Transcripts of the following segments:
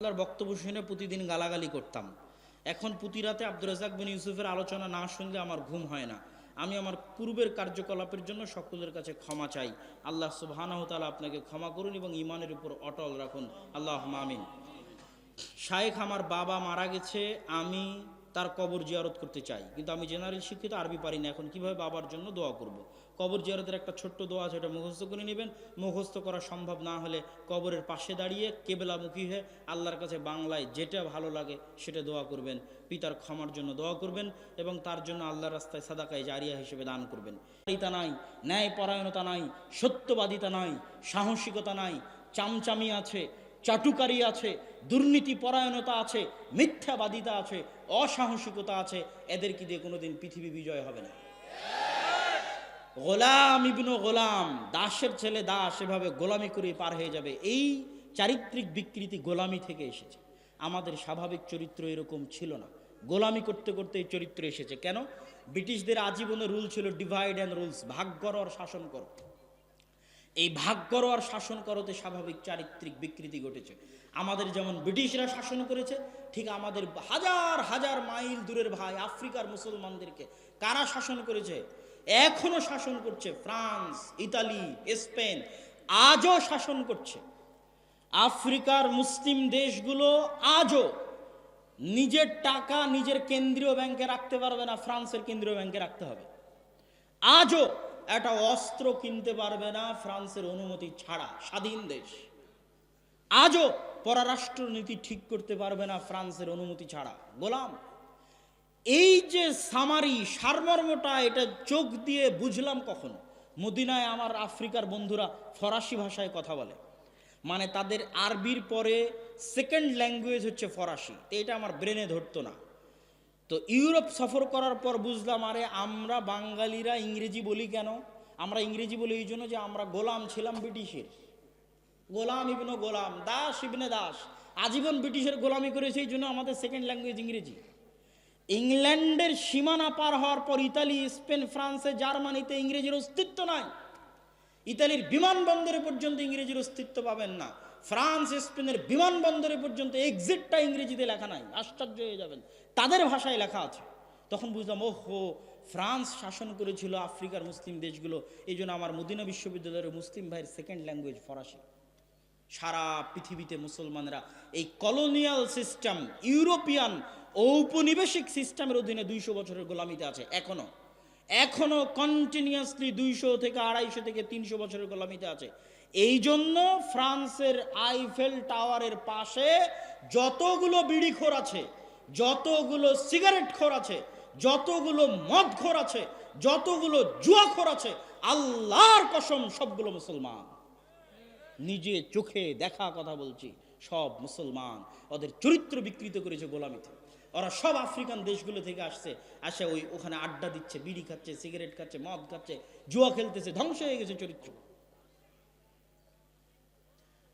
আল্লাহর বক্তব্য শুনে প্রতিদিন গালাগালি করতাম। এখন প্রতি রাতে আব্দুর রাজাক বিন ইউসুফের আলোচনা না শুনলে আমার ঘুম হয় না। আমি আমার পূর্বের কার্যকলাপের জন্য সকলের কাছে ক্ষমা চাই। আল্লাহ সুবহানাহু তাআলা আপনাকে ক্ষমা করুন এবং ইমানের উপর অটল রাখুন। আল্লাহ আমিন। শায়েখ আমার বাবা মারা গেছে, আমি তার কবর জিয়ারত করতে চাই। কিন্তু আমি জেনারেল শিক্ষিত, আরবি পারি না। এখন কীভাবে বাবার জন্য দোয়া করব। কবর জিয়ারতের একটা ছোট্ট দোয়া আছে, ওটা মুখস্থ করে নেবেন। মুখস্থ করা সম্ভব না হলে কবরের পাশে দাঁড়িয়ে কেবেলামুখী হয়ে আল্লাহর কাছে বাংলায় যেটা ভালো লাগে সেটা দোয়া করবেন। পিতার ক্ষমার জন্য দোয়া করবেন এবং তার জন্য আল্লাহর রাস্তায় সাদাকায় জারিয়া হিসেবে দান করবেন। তা নাই ন্যায় পরায়ণতা নাই, সত্যবাদিতা নাই, সাহসিকতা নাই, চামচামি আছে, চাটুকারি আছে দুর্নীতি পরায়ণতা আছে, মিথ্যাবাদিতা আছে, অসাহসিকতা আছে এদেরকে দিয়ে কোনোদিন পৃথিবী বিজয় হবে না? গোলাম ইবনু গোলাম, দাসের ছেলে দাস, এভাবে গোলামি করে পার হয়ে যাবে। এই চারিত্রিক বিকৃতি গোলামি থেকে এসেছে। আমাদের স্বাভাবিক চরিত্র এরকম ছিল না। গোলামি করতে করতে এই চরিত্র এসেছে। কেন? ব্রিটিশদের আজীবনের রুল ছিল ডিভাইড অ্যান্ড রুলস ভাগ করো আর শাসন করো। এই ভাগ করো আর শাসন করোতে স্বাভাবিক চারিত্রিক বিকৃতি ঘটেছে। আমাদের যেমন ব্রিটিশরা শাসন করেছে, ঠিক আমাদের হাজার হাজার মাইল দূরের ভাই আফ্রিকার মুসলমানদেরকে কারা শাসন করেছে? এখনও শাসন করছে ফ্রান্স, ইতালি, স্পেন, আজও শাসন করছে। আফ্রিকার মুসলিম দেশগুলো আজও নিজের টাকা নিজের কেন্দ্রীয় ব্যাংকে রাখতে পারবে না, ফ্রান্সের কেন্দ্রীয় ব্যাংকে রাখতে হবে। আজও একটা অস্ত্র কিনতে পারবে না ফ্রান্সের অনুমতি ছাড়া স্বাধীন দেশ। আজও পররাষ্ট্র নীতি ঠিক করতে পারবে না ফ্রান্সের অনুমতি ছাড়া। গোলাম এই যে সামারি সারমর্মটা, এটা চোখ দিয়ে বুঝলাম কখন? মদিনায় আমার আফ্রিকার বন্ধুরা ফরাসি ভাষায় কথা বলে। মানে তাদের আরবির পরে সেকেন্ড ল্যাঙ্গুয়েজ হচ্ছে ফরাসি। এটা আমার ব্রেনে ধরতো না। তো ইউরোপ সফর করার পর বুঝলাম, আরে আমরা বাঙালিরা ইংরেজি বলি কেন? আমরা ইংরেজি বলি এই জন্য যে আমরা গোলাম ছিলাম ব্রিটিশের। গোলাম ইবনে গোলাম, দাস ইবনে দাস। আজীবন ব্রিটিশের গোলামি করেছে এই জন্য আমাদের সেকেন্ড ল্যাঙ্গুয়েজ ইংরেজি। ইংল্যান্ডের সীমানা পার হওয়ার পর ইতালি, স্পেন, ফ্রান্সে, জার্মানিতে ইংরেজির অস্তিত্ব নাই। ইতালির বিমানবন্দরে পর্যন্ত ইংরেজির অস্তিত্ব পাবেন না। ফ্রান্স, স্পেনের বিমানবন্দরে পর্যন্ত এক্সিটটা ইংরেজিতে লেখা নাই। আশ্চর্য হয়ে যাবেন। তাদের ভাষায় লেখা আছে। তখন বুঝলাম ও হো ফ্রান্স শাসন করেছিল আফ্রিকার মুসলিম দেশগুলো। এই জন্য আমার মদিনা বিশ্ববিদ্যালয়ের মুসলিম ভাইয়ের সেকেন্ড ল্যাঙ্গুয়েজ ফরাসি। সারা পৃথিবীতে মুসলমানরা এই কলোনিয়াল সিস্টেম ইউরোপিয়ান ঔপনিবেশিক সিস্টেমের অধীনে দুইশো বছরের গোলামিতে আছে, এখনও। এখনও কন্টিনিউয়াসলি দুইশো থেকে আড়াইশো থেকে তিনশো বছরের গোলামিতে আছে। এই জন্য ফ্রান্সের আইফেল টাওয়ারের পাশে যতগুলো বিড়িখোর আছে, যতগুলো সিগারেট খোর আছে, যতগুলো মদ খোর আছে, যতগুলো জুয়া খোর আছে, আল্লাহর কসম সবগুলো মুসলমান। নিজে চোখে দেখা কথা বলছি, সব মুসলমান। ওদের চরিত্র বিকৃত করেছে গোলামিতে। ওরা সব আফ্রিকান দেশগুলো থেকে আসছে, আসে ওই ওখানে আড্ডা দিচ্ছে, বিড়ি খাচ্ছে, সিগারেট খাচ্ছে, মদ খাচ্ছে, জুয়া খেলতেছে, ধ্বংস হয়ে গেছে চরিত্র।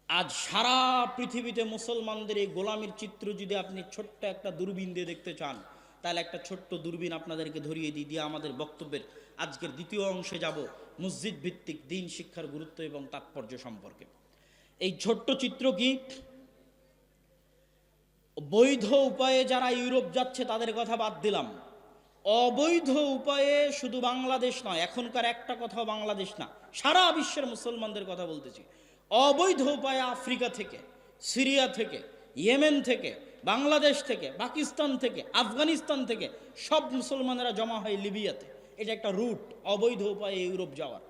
আজ সারা পৃথিবীতে মুসলমানদের এই গোলামির চিত্র যদি আপনি ছোট্ট একটা দূরবীন দিয়ে দেখতে চান, তাহলে একটা ছোট্ট দূরবীন আপনাদেরকে ধরিয়ে দিই, দিয়ে আমাদের বক্তব্যের আজকের দ্বিতীয় অংশে যাব, মসজিদ ভিত্তিক দিন শিক্ষার গুরুত্ব এবং তাৎপর্য সম্পর্কে। এই ছোট্ট চিত্র কি? বৈধ উপায়ে যারা ইউরোপ যাচ্ছে তাদের কথা বাদ দিলাম। অবৈধ উপায়ে শুধু বাংলাদেশ নয়, এখনকার একটা কথাও বাংলাদেশ না, সারা বিশ্বের মুসলমানদের কথা বলতেছি। অবৈধ উপায়ে আফ্রিকা থেকে, সিরিয়া থেকে, ইয়েমেন থেকে, বাংলাদেশ থেকে, পাকিস্তান থেকে, আফগানিস্তান থেকে সব মুসলমানেরা জমা হয় লিবিয়াতে। এটা একটা রুট, অবৈধ উপায়ে ইউরোপ যাওয়ার।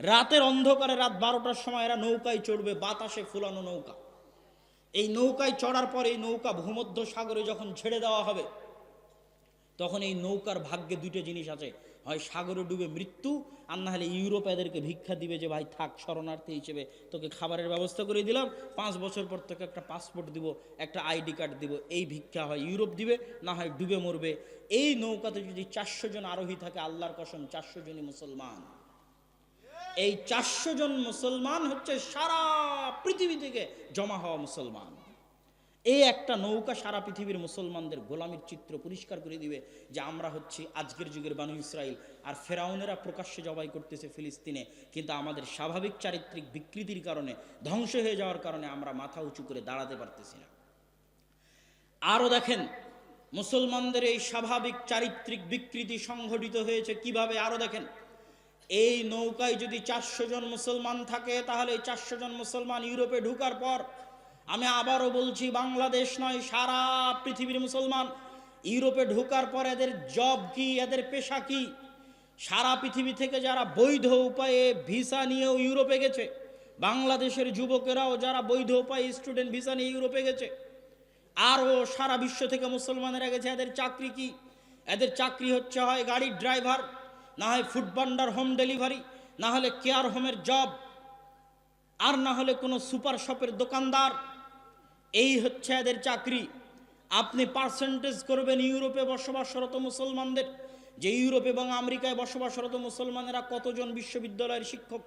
রাতের অন্ধকারে রাত বারোটার সময় এরা নৌকায় চড়বে, বাতাসে ফুলানো নৌকা। এই নৌকায় চড়ার পর এই নৌকা ভূমধ্য সাগরে যখন ছেড়ে দেওয়া হবে, তখন এই নৌকার ভাগ্যে দুটো জিনিস আছে। হয় সাগরে ডুবে মৃত্যু, আর না হলে ইউরোপ এদেরকে ভিক্ষা দিবে যে, ভাই থাক, শরণার্থী হিসেবে তোকে খাবারের ব্যবস্থা করে দিলাম। পাঁচ বছর পর তোকে একটা পাসপোর্ট দিব, একটা আইডি কার্ড দিব। এই ভিক্ষা হয় ইউরোপ দিবে, না হয় ডুবে মরবে। এই নৌকাতে যদি চারশো জন আরোহী থাকে, আল্লাহর কসম, চারশো জনই মুসলমান। এই চারশো জন মুসলমান হচ্ছে সারা পৃথিবী থেকে জমা হওয়া মুসলমান। এই একটা নৌকা সারা পৃথিবীর মুসলমানদের গোলামির চিত্র পরিষ্কার করে দিবে যে আমরা হচ্ছি আজকের যুগের বানু ইসরায়েল আর ফেরাউনেরা প্রকাশ্যে জবাই করতেছে ফিলিস্তিনে। কিন্তু আমাদের স্বাভাবিক চারিত্রিক বিকৃতির কারণে, ধ্বংস হয়ে যাওয়ার কারণে আমরা মাথা উঁচু করে দাঁড়াতে পারতেছি না। আরও দেখেন, মুসলমানদের এই স্বাভাবিক চারিত্রিক বিকৃতি সংঘটিত হয়েছে কীভাবে? আরও দেখেন এই নৌকায় যদি চারশো জন মুসলমান থাকে, তাহলে এই চারশো জন মুসলমান ইউরোপে ঢুকার পর আমি আবারও বলছি, বাংলাদেশ নয়, সারা পৃথিবীর মুসলমান ইউরোপে ঢুকার পর এদের জব কি, এদের পেশা কি? সারা পৃথিবী থেকে যারা বৈধ উপায়ে ভিসা নিয়েও ইউরোপে গেছে, বাংলাদেশের যুবকেরাও যারা বৈধ উপায়ে স্টুডেন্ট ভিসা নিয়ে ইউরোপে গেছে, আরও সারা বিশ্ব থেকে মুসলমানেরা গেছে, এদের চাকরি কি? এদের চাকরি হচ্ছে হয় গাড়ির ড্রাইভার না হয় ফুড ভান্ডার হোম ডেলিভারি না হলে কেয়ার হোমের জব আর না হলে কোনো সুপার শপের দোকানদার। এই হচ্ছে এদের চাকরি। আপনি পার্সেন্টেজ করবেন ইউরোপে বসবাসরত মুসলমানদের। যে ইউরোপ এবং আমেরিকায় বসবাসরত মুসলমানেরা কতজন বিশ্ববিদ্যালয়ের শিক্ষক,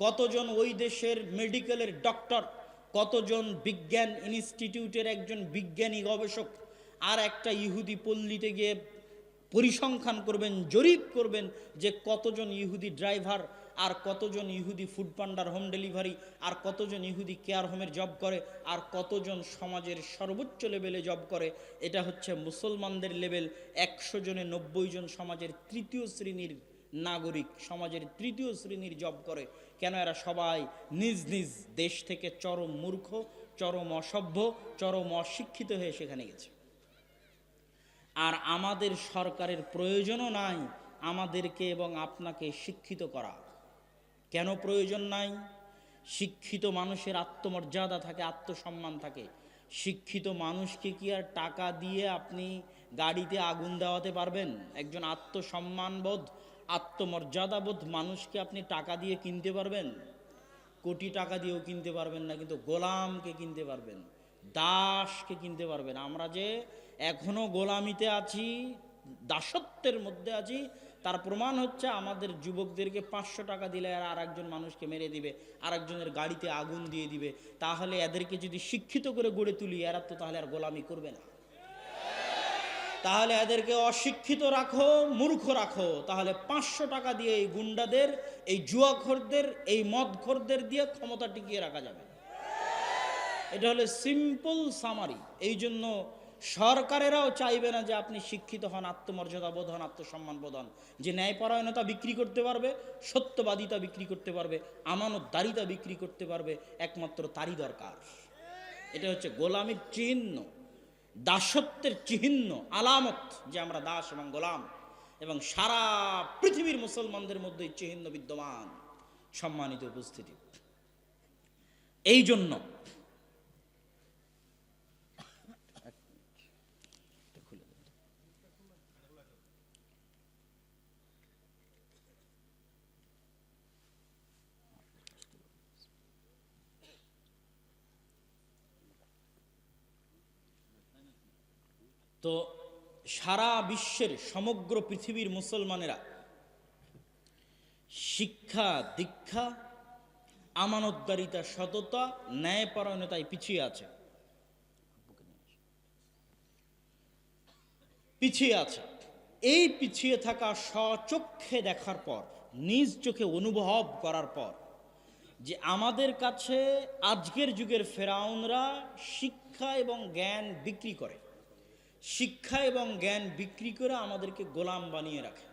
কতজন ওই দেশের মেডিকেলের ডক্টর কতজন বিজ্ঞান ইনস্টিটিউটের একজন বিজ্ঞানী গবেষক, আর একটা ইহুদি পল্লীতে গিয়ে পরিসংখ্যান করবেন, জরিপ করবেন যে কতজন ইহুদি ড্রাইভার আর কতজন ইহুদি ফুড পান্ডার হোম ডেলিভারি আর কতজন ইহুদি কেয়ার হোমের জব করে আর কতজন সমাজের সর্বোচ্চ লেভেলে জব করে। এটা হচ্ছে মুসলমানদের লেভেল। একশো জনে নব্বই জন সমাজের তৃতীয় শ্রেণির নাগরিক সমাজের তৃতীয় শ্রেণির জব করে। কেন এরা সবাই নিজ নিজ দেশ থেকে চরম মূর্খ, চরম অসভ্য, চরম অশিক্ষিত হয়ে সেখানে গেছে? আর আমাদের সরকারের প্রয়োজনও নাই আমাদেরকে এবং আপনাকে শিক্ষিত করা। কেন প্রয়োজন নাই? শিক্ষিত মানুষের আত্মমর্যাদা থাকে, আত্মসম্মান থাকে। শিক্ষিত মানুষকে কি আর টাকা দিয়ে আপনি গাড়িতে আগুন দেওয়াতে পারবেন? একজন আত্মসম্মানবোধ, আত্মমর্যাদাবোধ মানুষকে আপনি টাকা দিয়ে কিনতে পারবেন? কোটি টাকা দিয়েও কিনতে পারবেন না, কিন্তু গোলামকে কিনতে পারবেন। দাসকে কিনতে পারবেন আমরা যে এখনও গোলামিতে আছি, দাসত্বের মধ্যে আছি, তার প্রমাণ হচ্ছে আমাদের যুবকদেরকে পাঁচশো টাকা দিলে আর আরেকজন মানুষকে মেরে দিবে, আরেকজনের গাড়িতে আগুন দিয়ে দিবে। তাহলে এদেরকে যদি শিক্ষিত করে গড়ে তুলি, এরা তো তাহলে আর গোলামি করবে না। তাহলে এদেরকে অশিক্ষিত রাখো, মূর্খ রাখো। তাহলে পাঁচশো টাকা দিয়ে এই গুন্ডাদের, এই জুয়াখোরদের, এই মদখোরদের দিয়ে ক্ষমতা টিকিয়ে রাখা যাবে। এটা হলো সিম্পল সামারি এই জন্য সরকারেরাও চাইবে না যে আপনি শিক্ষিত হন, আত্মমর্যাদা বোধ হন আত্মসম্মান বোধ হন যে ন্যায়পরায়ণতা বিক্রি করতে পারবে, সত্যবাদিতা বিক্রি করতে পারবে, আমানতদারিতা বিক্রি করতে পারবে, একমাত্র তারই দরকার। এটা হচ্ছে গোলামের চিহ্ন, দাসত্বের চিহ্ন, আলামত যে আমরা দাস এবং গোলাম এবং সারা পৃথিবীর মুসলমানদের মধ্যে চিহ্ন বিদ্যমান। সম্মানিত উপস্থিতি। এই জন্য তো সারা বিশ্বের সমগ্র পৃথিবীর মুসলমানেরা শিক্ষা, দীক্ষা, আমানতদারিতা, সততা, ন্যায়পরায়ণতায় পিছিয়ে আছে। পিছিয়ে আছে। এই পিছিয়ে থাকা স্বচক্ষে দেখার পর, নিজ চোখে অনুভব করার পর, যে আমাদের কাছে আজকের যুগের ফেরাউনরা শিক্ষা এবং জ্ঞান বিক্রি করে। শিক্ষা এবং জ্ঞান বিক্রি করে আমাদেরকে গোলাম বানিয়ে রাখে।